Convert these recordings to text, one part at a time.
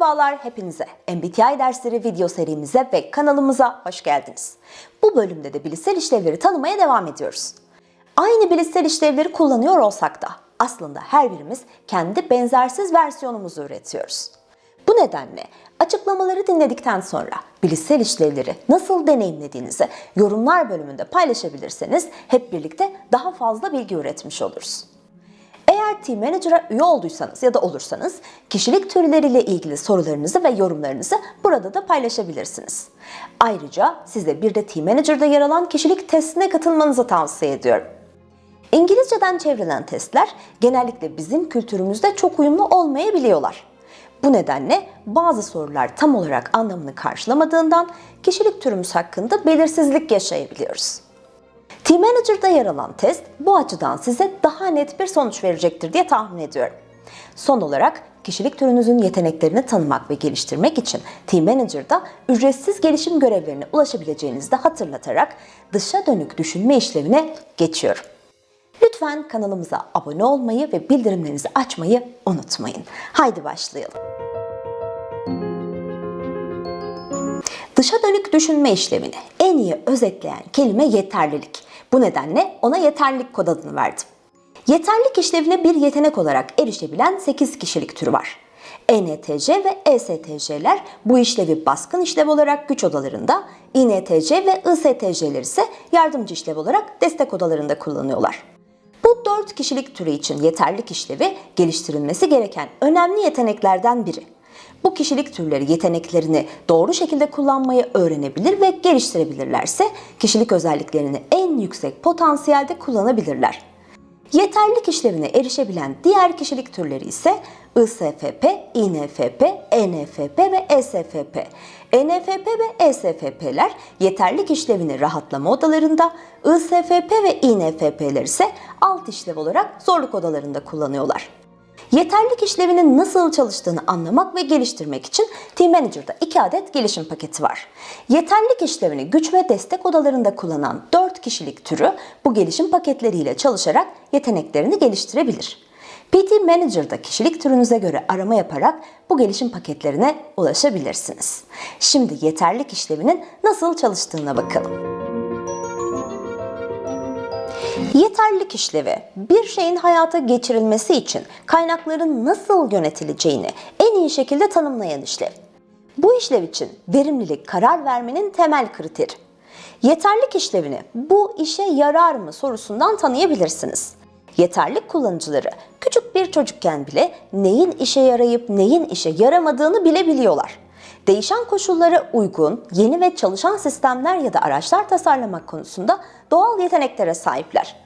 Merhabalar hepinize. MBTI dersleri video serimize ve kanalımıza hoş geldiniz. Bu bölümde de bilişsel işlevleri tanımaya devam ediyoruz. Aynı bilişsel işlevleri kullanıyor olsak da aslında her birimiz kendi benzersiz versiyonumuzu üretiyoruz. Bu nedenle açıklamaları dinledikten sonra bilişsel işlevleri nasıl deneyimlediğinizi yorumlar bölümünde paylaşabilirseniz hep birlikte daha fazla bilgi üretmiş oluruz. Eğer Team Manager'a üye olduysanız ya da olursanız kişilik türleriyle ilgili sorularınızı ve yorumlarınızı burada da paylaşabilirsiniz. Ayrıca size bir de Team Manager'da yer alan kişilik testine katılmanızı tavsiye ediyorum. İngilizceden çevrilen testler genellikle bizim kültürümüzde çok uyumlu olmayabiliyorlar. Bu nedenle bazı sorular tam olarak anlamını karşılamadığından kişilik türümüz hakkında belirsizlik yaşayabiliyoruz. Team Manager'da yer alan test bu açıdan size daha net bir sonuç verecektir diye tahmin ediyorum. Son olarak kişilik türünüzün yeteneklerini tanımak ve geliştirmek için Team Manager'da ücretsiz gelişim görevlerine ulaşabileceğinizi de hatırlatarak dışa dönük düşünme işlevine geçiyorum. Lütfen kanalımıza abone olmayı ve bildirimlerinizi açmayı unutmayın. Haydi başlayalım. Dışa dönük düşünme işlevini en iyi özetleyen kelime yeterlilik. Bu nedenle ona yeterlilik kod adını verdim. Yeterlilik işlevine bir yetenek olarak erişebilen 8 kişilik türü var. ENTC ve ESTC'ler bu işlevi baskın işlev olarak güç odalarında, INTC ve ISTC'ler ise yardımcı işlev olarak destek odalarında kullanıyorlar. Bu 4 kişilik türü için yeterlilik işlevi geliştirilmesi gereken önemli yeteneklerden biri. Bu kişilik türleri yeteneklerini doğru şekilde kullanmayı öğrenebilir ve geliştirebilirlerse kişilik özelliklerini en yüksek potansiyelde kullanabilirler. Yeterlilik işlevine erişebilen diğer kişilik türleri ise ISFP, INFP, ENFP ve ESFP. ENFP ve ESFP'ler yeterlilik işlevini rahatlama odalarında, ISFP ve INFP'ler ise alt işlev olarak zorluk odalarında kullanıyorlar. Yeterlilik işlevinin nasıl çalıştığını anlamak ve geliştirmek için Team Manager'da 2 adet gelişim paketi var. Yeterlilik işlevini güç ve destek odalarında kullanan 4 kişilik türü bu gelişim paketleriyle çalışarak yeteneklerini geliştirebilir. PT Manager'da kişilik türünüze göre arama yaparak bu gelişim paketlerine ulaşabilirsiniz. Şimdi yeterlilik işlevinin nasıl çalıştığına bakalım. Yeterlilik işlevi, bir şeyin hayata geçirilmesi için kaynakların nasıl yönetileceğini en iyi şekilde tanımlayan işlev. Bu işlev için verimlilik karar vermenin temel kriteri. Yeterlilik işlevini bu işe yarar mı sorusundan tanıyabilirsiniz. Yeterlik kullanıcıları küçük bir çocukken bile neyin işe yarayıp neyin işe yaramadığını bilebiliyorlar. Değişen koşullara uygun yeni ve çalışan sistemler ya da araçlar tasarlamak konusunda doğal yeteneklere sahipler.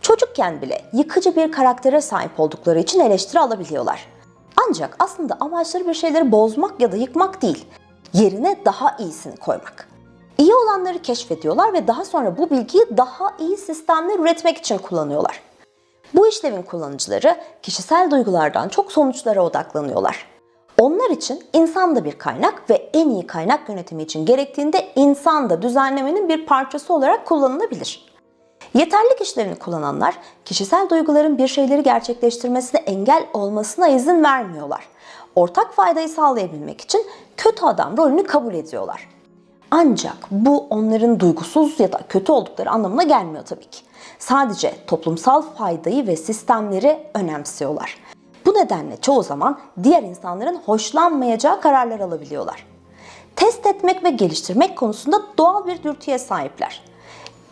Çocukken bile yıkıcı bir karaktere sahip oldukları için eleştiri alabiliyorlar. Ancak aslında amaçları bir şeyleri bozmak ya da yıkmak değil, yerine daha iyisini koymak. İyi olanları keşfediyorlar ve daha sonra bu bilgiyi daha iyi sistemler üretmek için kullanıyorlar. Bu işlevin kullanıcıları kişisel duygulardan çok sonuçlara odaklanıyorlar. Onlar için insan da bir kaynak ve en iyi kaynak yönetimi için gerektiğinde insan da düzenlemenin bir parçası olarak kullanılabilir. Yeterlilik işlerini kullananlar kişisel duyguların bir şeyleri gerçekleştirmesine engel olmasına izin vermiyorlar. Ortak faydayı sağlayabilmek için kötü adam rolünü kabul ediyorlar. Ancak bu onların duygusuz ya da kötü oldukları anlamına gelmiyor tabii ki. Sadece toplumsal faydayı ve sistemleri önemsiyorlar. Bu nedenle çoğu zaman diğer insanların hoşlanmayacağı kararlar alabiliyorlar. Test etmek ve geliştirmek konusunda doğal bir dürtüye sahipler.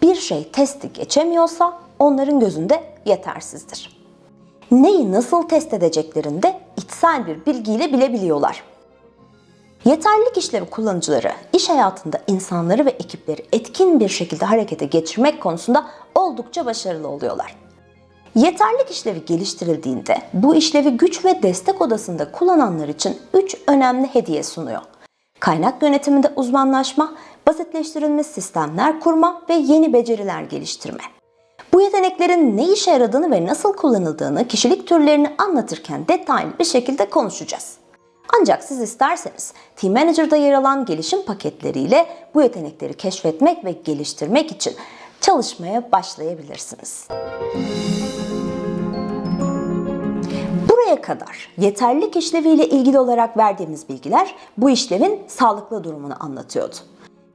Bir şey testi geçemiyorsa onların gözünde yetersizdir. Neyi nasıl test edeceklerini de içsel bir bilgiyle bilebiliyorlar. Yeterlilik işlevi kullanıcıları iş hayatında insanları ve ekipleri etkin bir şekilde harekete geçirmek konusunda oldukça başarılı oluyorlar. Yeterlik işlevi geliştirildiğinde bu işlevi güç ve destek odasında kullananlar için 3 önemli hediye sunuyor. Kaynak yönetiminde uzmanlaşma, basitleştirilmiş sistemler kurma ve yeni beceriler geliştirme. Bu yeteneklerin ne işe yaradığını ve nasıl kullanıldığını kişilik türlerini anlatırken detaylı bir şekilde konuşacağız. Ancak siz isterseniz Team Manager'da yer alan gelişim paketleriyle bu yetenekleri keşfetmek ve geliştirmek için çalışmaya başlayabilirsiniz. Buraya kadar yeterlilik işleviyle ilgili olarak verdiğimiz bilgiler bu işlevin sağlıklı durumunu anlatıyordu.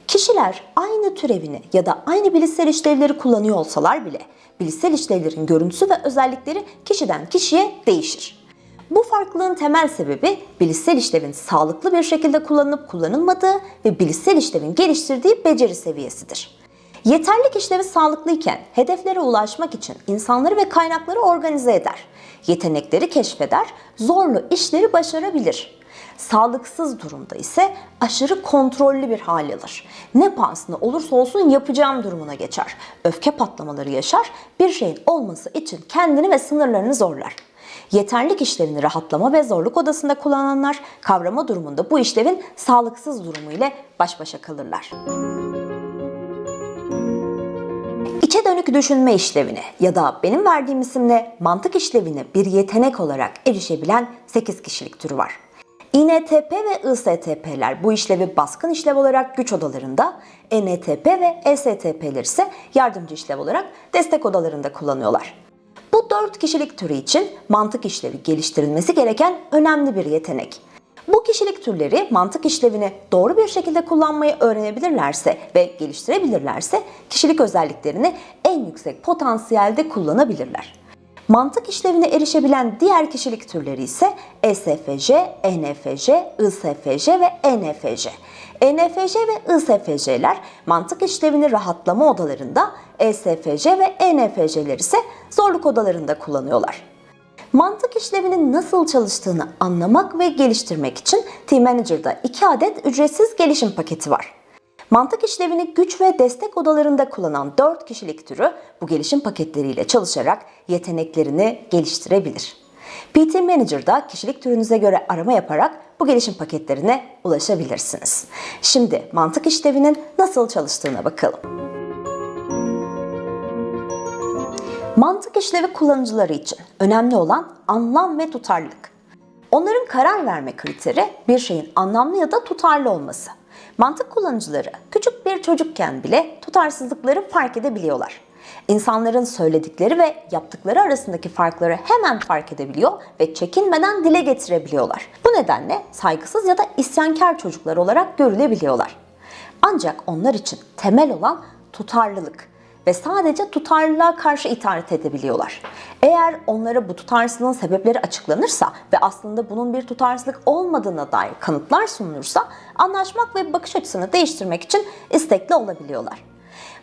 Kişiler aynı türevini ya da aynı bilişsel işlevleri kullanıyor olsalar bile bilişsel işlevlerin görüntüsü ve özellikleri kişiden kişiye değişir. Bu farklılığın temel sebebi bilişsel işlevin sağlıklı bir şekilde kullanılıp kullanılmadığı ve bilişsel işlevin geliştirdiği beceri seviyesidir. Yeterlik işlevi sağlıklıyken hedeflere ulaşmak için insanları ve kaynakları organize eder. Yetenekleri keşfeder, zorlu işleri başarabilir. Sağlıksız durumda ise aşırı kontrollü bir hal alır. Ne pahasına olursa olsun yapacağım durumuna geçer. Öfke patlamaları yaşar, bir şeyin olması için kendini ve sınırlarını zorlar. Yeterlik işlevini rahatlama ve zorluk odasında kullananlar kavrama durumunda bu işlevin sağlıksız durumu ile baş başa kalırlar. İçe dönük düşünme işlevine ya da benim verdiğim isimle mantık işlevine bir yetenek olarak erişebilen 8 kişilik türü var. İNTP ve ISTP'ler bu işlevi baskın işlev olarak güç odalarında, ENTP ve ESTP'ler ise yardımcı işlev olarak destek odalarında kullanıyorlar. Bu dört kişilik türü için mantık işlevi geliştirilmesi gereken önemli bir yetenek. Bu kişilik türleri mantık işlevini doğru bir şekilde kullanmayı öğrenebilirlerse ve geliştirebilirlerse kişilik özelliklerini en yüksek potansiyelde kullanabilirler. Mantık işlevine erişebilen diğer kişilik türleri ise ESFJ, ENFJ, ISFJ ve ENFJ. ENFJ ve ISFJ'ler mantık işlevini rahatlama odalarında, ESFJ ve ENFJ'ler ise zorluk odalarında kullanıyorlar. Mantık işlevinin nasıl çalıştığını anlamak ve geliştirmek için T-Manager'da 2 adet ücretsiz gelişim paketi var. Mantık işlevini güç ve destek odalarında kullanan 4 kişilik türü bu gelişim paketleriyle çalışarak yeteneklerini geliştirebilir. PT Manager'da kişilik türünüze göre arama yaparak bu gelişim paketlerine ulaşabilirsiniz. Şimdi mantık işlevinin nasıl çalıştığına bakalım. Mantık işlevi kullanıcıları için önemli olan anlam ve tutarlılık. Onların karar verme kriteri bir şeyin anlamlı ya da tutarlı olması. Mantık kullanıcıları küçük bir çocukken bile tutarsızlıkları fark edebiliyorlar. İnsanların söyledikleri ve yaptıkları arasındaki farkları hemen fark edebiliyor ve çekinmeden dile getirebiliyorlar. Bu nedenle saygısız ya da isyankar çocuklar olarak görülebiliyorlar. Ancak onlar için temel olan tutarlılık ve sadece tutarlılığa karşı itaat edebiliyorlar. Eğer onlara bu tutarsızlığın sebepleri açıklanırsa ve aslında bunun bir tutarsızlık olmadığına dair kanıtlar sunulursa anlaşmak ve bakış açısını değiştirmek için istekli olabiliyorlar.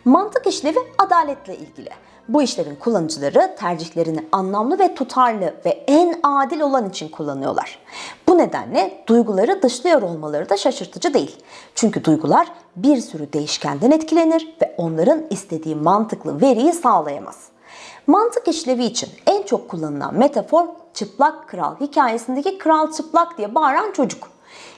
Mantık işlevi adaletle ilgili. Bu işlevin kullanıcıları tercihlerini anlamlı ve tutarlı ve en adil olan için kullanıyorlar. Bu nedenle duyguları dışlıyor olmaları da şaşırtıcı değil. Çünkü duygular bir sürü değişkenden etkilenir ve onların istediği mantıklı veriyi sağlayamaz. Mantık işlevi için en çok kullanılan metafor çıplak kral hikayesindeki kral çıplak diye bağıran çocuk.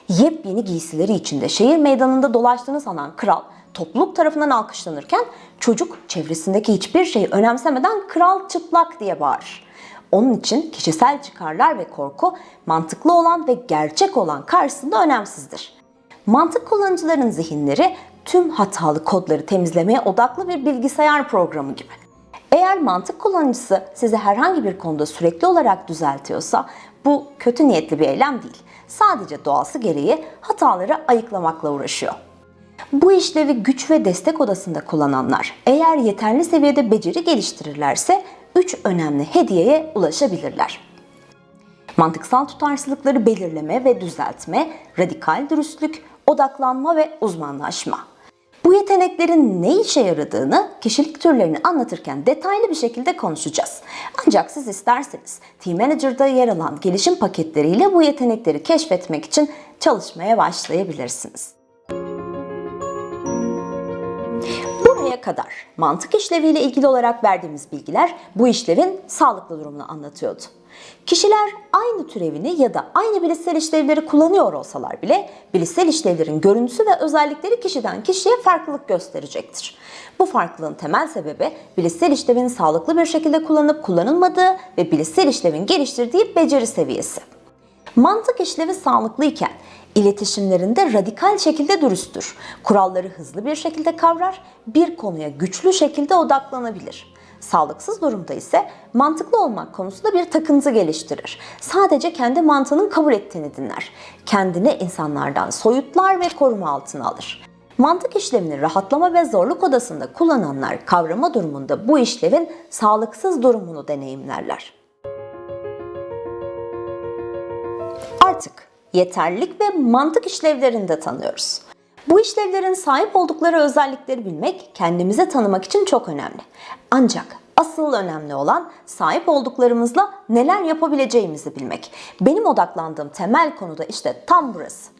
Yepyeni giysileri içinde şehir meydanında dolaştığını sanan kral topluluk tarafından alkışlanırken çocuk çevresindeki hiçbir şeyi önemsemeden kral çıplak diye bağırır. Onun için kişisel çıkarlar ve korku mantıklı olan ve gerçek olan karşısında önemsizdir. Mantık kullanıcıların zihinleri tüm hatalı kodları temizlemeye odaklı bir bilgisayar programı gibi. Eğer mantık kullanıcısı sizi herhangi bir konuda sürekli olarak düzeltiyorsa bu kötü niyetli bir eylem değil. Sadece doğası gereği hataları ayıklamakla uğraşıyor. Bu işlevi güç ve destek odasında kullananlar eğer yeterli seviyede beceri geliştirirlerse 3 önemli hediyeye ulaşabilirler. Mantıksal tutarsızlıkları belirleme ve düzeltme, radikal dürüstlük, odaklanma ve uzmanlaşma. Bu yeteneklerin ne işe yaradığını kişilik türlerini anlatırken detaylı bir şekilde konuşacağız. Ancak siz isterseniz T-Manager'da yer alan gelişim paketleriyle bu yetenekleri keşfetmek için çalışmaya başlayabilirsiniz. Kadar mantık işleviyle ilgili olarak verdiğimiz bilgiler bu işlevin sağlıklı durumunu anlatıyordu. Kişiler aynı türevini ya da aynı bilişsel işlevleri kullanıyor olsalar bile bilişsel işlevlerin görüntüsü ve özellikleri kişiden kişiye farklılık gösterecektir. Bu farklılığın temel sebebi bilişsel işlevin sağlıklı bir şekilde kullanıp kullanılmadığı ve bilişsel işlevin geliştirdiği beceri seviyesi. Mantık işlevi sağlıklıyken iletişimlerinde radikal şekilde dürüsttür. Kuralları hızlı bir şekilde kavrar, bir konuya güçlü şekilde odaklanabilir. Sağlıksız durumda ise mantıklı olmak konusunda bir takıntı geliştirir. Sadece kendi mantığının kabul ettiğini dinler. Kendini insanlardan soyutlar ve koruma altına alır. Mantık işlevini rahatlama ve zorluk odasında kullananlar kavrama durumunda bu işlevin sağlıksız durumunu deneyimlerler. Artık yeterlilik ve mantık işlevlerini de tanıyoruz. Bu işlevlerin sahip oldukları özellikleri bilmek kendimizi tanımak için çok önemli. Ancak asıl önemli olan sahip olduklarımızla neler yapabileceğimizi bilmek. Benim odaklandığım temel konu da işte tam burası.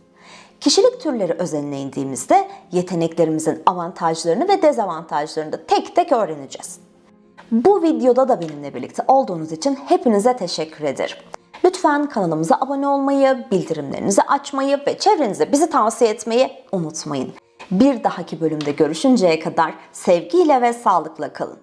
Kişilik türleri özeline indiğimizde yeteneklerimizin avantajlarını ve dezavantajlarını da tek tek öğreneceğiz. Bu videoda da benimle birlikte olduğunuz için hepinize teşekkür ederim. Lütfen kanalımıza abone olmayı, bildirimlerinizi açmayı ve çevrenize bizi tavsiye etmeyi unutmayın. Bir dahaki bölümde görüşünceye kadar sevgiyle ve sağlıkla kalın.